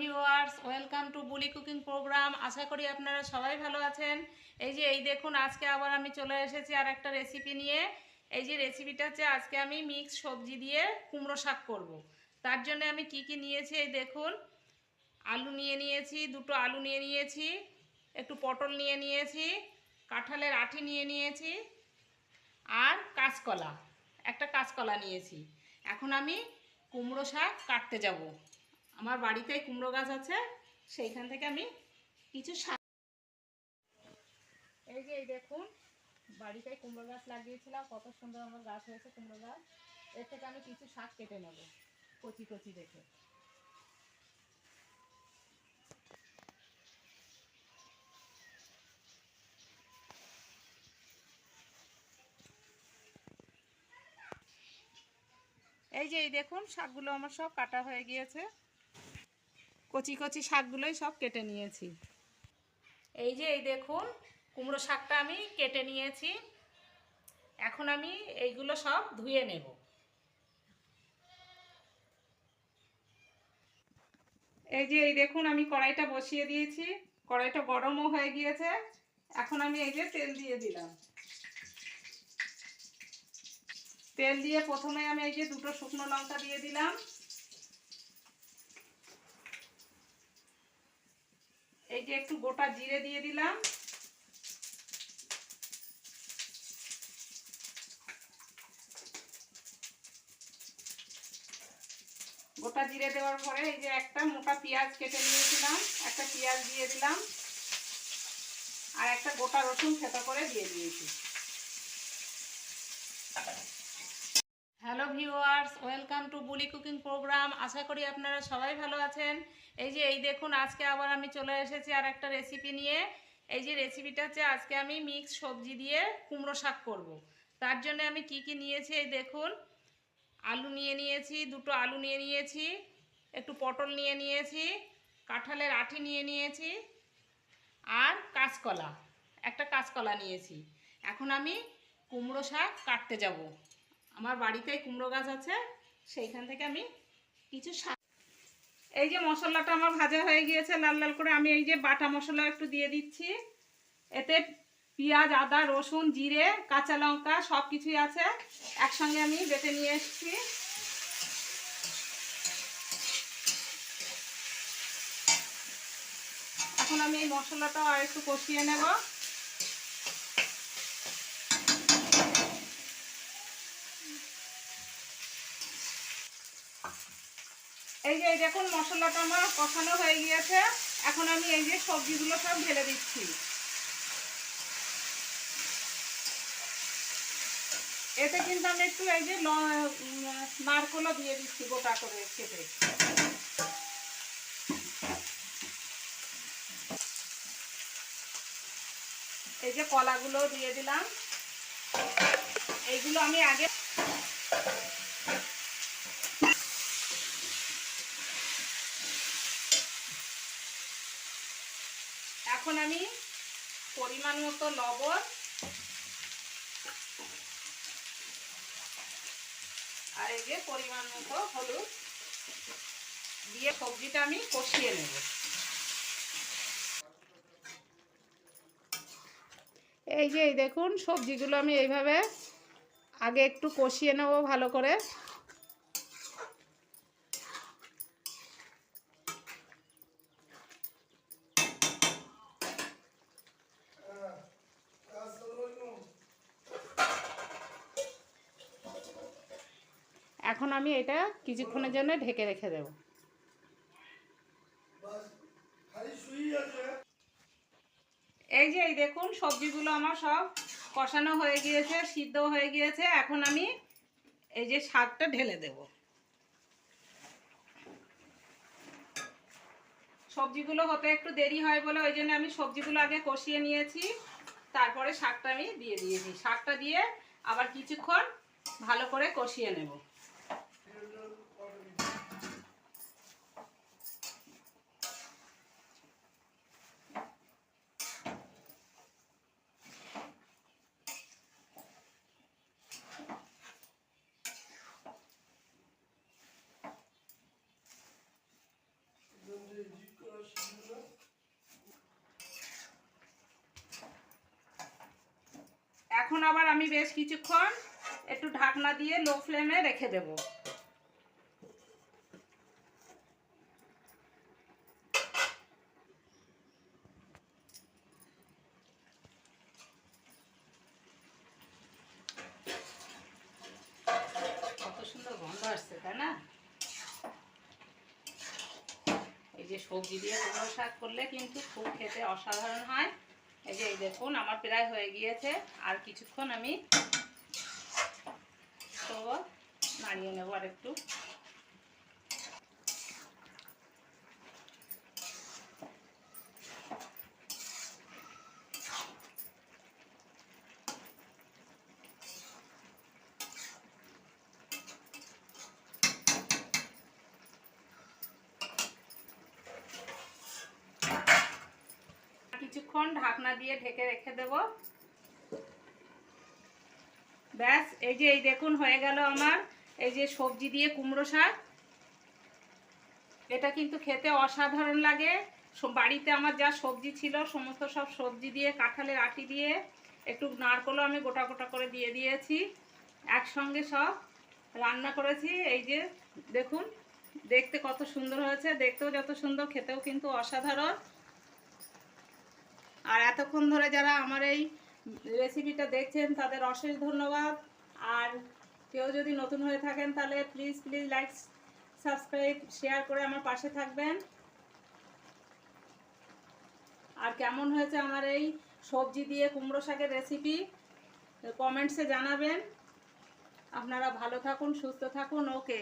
Viewers welcome to Buli cooking programme আশা করি আপনারা সবাই ভালো আছেন। এই যে, এই দেখুন, আজকে আবার আমি চলে এসেছি আর একটা রেসিপি নিয়ে। এই যে রেসিপিটা হচ্ছে, আজকে আমি মিক্স সবজি দিয়ে কুমড়ো শাক করব। তার জন্য আমি কি কি নিয়েছি, এই দেখুন। আলু নিয়ে নিয়েছি, দুটো আলু নিয়ে নিয়েছি, একটু পটল নিয়ে নিয়েছি, কাঁঠালের আঠি নিয়ে নিয়েছি, আর কাঁচকলা। একটা কাঁচকলা নিয়েছি। এখন আমি কুমড়ো শাক কাটতে যাব। আমার বাড়িতেই কুমড়ো গাছ আছে, সেইখান থেকে আমি কিছু এই যে এই দেখুন বাড়িতে কুমড়ো গাছ লাগিয়েছিলাম, কত সুন্দর আমার গাছ হয়েছে কুমড়ো গাছ। এর থেকে আমি কিছু শাক কেটে নেব, কচি কচি দেখে। এই যে এই দেখুন, শাকগুলো আমার সব কাটা হয়ে গিয়েছে। কচি কচি শাকগুলোই সব কেটে নিয়েছি। এই যে এই দেখুন, কুমড়ো শাকটা আমি কেটে নিয়েছি। এখন আমি এইগুলো সব ধুয়ে নেব। এই যে এই দেখুন, আমি কড়াইটা বসিয়ে দিয়েছি। কড়াইটা গরমও হয়ে গিয়েছে। এখন আমি এই যে তেল দিয়ে দিলাম। তেল দিয়ে প্রথমে আমি এই যে দুটো শুকনো লঙ্কা দিয়ে দিলাম। এই যে একটু গোটা জিরে দিয়ে দিলাম। গোটা জিরে দেওয়ার পরে এই যে একটা মোটা পেঁয়াজ কেটে নিয়েছিলাম, একটা পেঁয়াজ দিয়ে দিলাম, আর একটা গোটা রসুন থেতো করে দিয়ে দিয়েছি। Hello viewers, welcome to Buli cooking programme. আশা করি আপনারা সবাই ভালো আছেন। এই যে, এই দেখুন, আজকে আবার আমি চলে এসেছি আর একটা রেসিপি নিয়ে। এই যে রেসিপিটা হচ্ছে আজকে আমি মিক্স সবজি দিয়ে কুমড়ো শাক করব। তার জন্য আমি কি কি নিয়েছি, এই দেখুন। আলু নিয়ে নিয়েছি, দুটো আলু নিয়ে নিয়েছি, একটু পটল নিয়ে নিয়েছি, কাঁঠালের আঠি নিয়ে নিয়েছি, আর কাঁচকলা। একটা কাঁচকলা নিয়েছি। এখন আমি কুমড়ো শাক কাটতে যাব। আমার বাড়িতে কুমড়ো গাছ আছে, সেইখান থেকে আমি কিছু এই যে মশলাটা আমার ভাজা হয়ে গিয়েছে, লাল লাল করে আমি এই যে বাটা মশলা একটু দিয়ে দিচ্ছি। এতে পেঁয়াজ, আদা, রসুন, জিরে, কাঁচা লঙ্কা সব কিছুই আছে, একসঙ্গে আমি বেটে নিয়ে এসেছি। এখন আমি এই মশলাটা আর একটু কষিয়ে নেব। এই যে, এই দেখুন মশলাটা আমার কষানো হয়ে গিয়েছে। এখন আমি এই যে সবজিগুলো সব ঢেলে দিচ্ছি। এতে কিন্তু আমি একটু এই যে নারকোলও দিয়ে দিচ্ছি গোটা করে কেটে। এই যে কলাগুলো দিয়ে দিলাম। এইগুলো আমি আগে এখন আমি পরিমাণ মতো লবণ আর এই যে পরিমাণ মতো হলুদ দিয়ে সবজিটা আমি কষিয়ে নেব। এই যে দেখুন সবজিগুলো আমি এইভাবে আগে একটু কষিয়ে নেব ভালো করে। এখন আমি এটা কিছুক্ষণের জন্য ঢেকে রেখে দেব। এই যে, এই দেখুন, সবজিগুলো আমার সব কষানো হয়ে গিয়েছে, সিদ্ধ হয়ে গিয়েছে। এখন আমি এই যে শাকটা ঢেলে দেব। সবজিগুলো হতে একটু দেরি হয় বলে ওই জন্য আমি সবজিগুলো আগে কষিয়ে নিয়েছি। তারপরে শাকটা আমি দিয়ে দিয়েছি। শাকটা দিয়ে আবার কিছুক্ষণ ভালো করে কষিয়ে নেব। এখন আবার আমি বেশ কিছুক্ষণ একটু ঢাকনা দিয়ে লো ফ্লেমে রেখে দেবো। এই যে সবজি দিয়ে কুমড়ো শাক করলে কিন্তু খুব খেতে অসাধারণ হয়। এই যে এই দেখুন, আমার প্রায় হয়ে গিয়েছে। আর কিছুক্ষণ আমি তো নাড়িয়ে নেব আর একটু কিছুক্ষণ ঢাকনা দিয়ে ঢেকে রেখে দেব। ব্যাস, এই যে, এই দেখুন, হয়ে গেল আমার এই যে সবজি দিয়ে কুমড়ো শাক। এটা কিন্তু খেতে অসাধারণ লাগে। বাড়িতে আমার যা সবজি ছিল, সমস্ত সব সবজি দিয়ে, কাঁঠালের আটি দিয়ে, একটু নারকলও আমি গোটা গোটা করে দিয়ে দিয়েছি। একসঙ্গে সব রান্না করেছি। এই যে, দেখুন, দেখতে কত সুন্দর হয়েছে। দেখতেও যত সুন্দর, খেতেও কিন্তু অসাধারণ। আর এতক্ষণ ধরে যারা আমার এই রেসিপিটা দেখছেন, তাদের অশেষ ধন্যবাদ। আর কেউ যদি নতুন হয়ে থাকেন, তাহলে please please like subscribe share করে আমার পাশে থাকবেন। আর কেমন হয়েছে আমার এই সবজি দিয়ে কুমড়ো শাকের রেসিপি কমেন্টসে জানাবেন। আপনারা ভালো থাকুন, সুস্থ থাকুন ওকে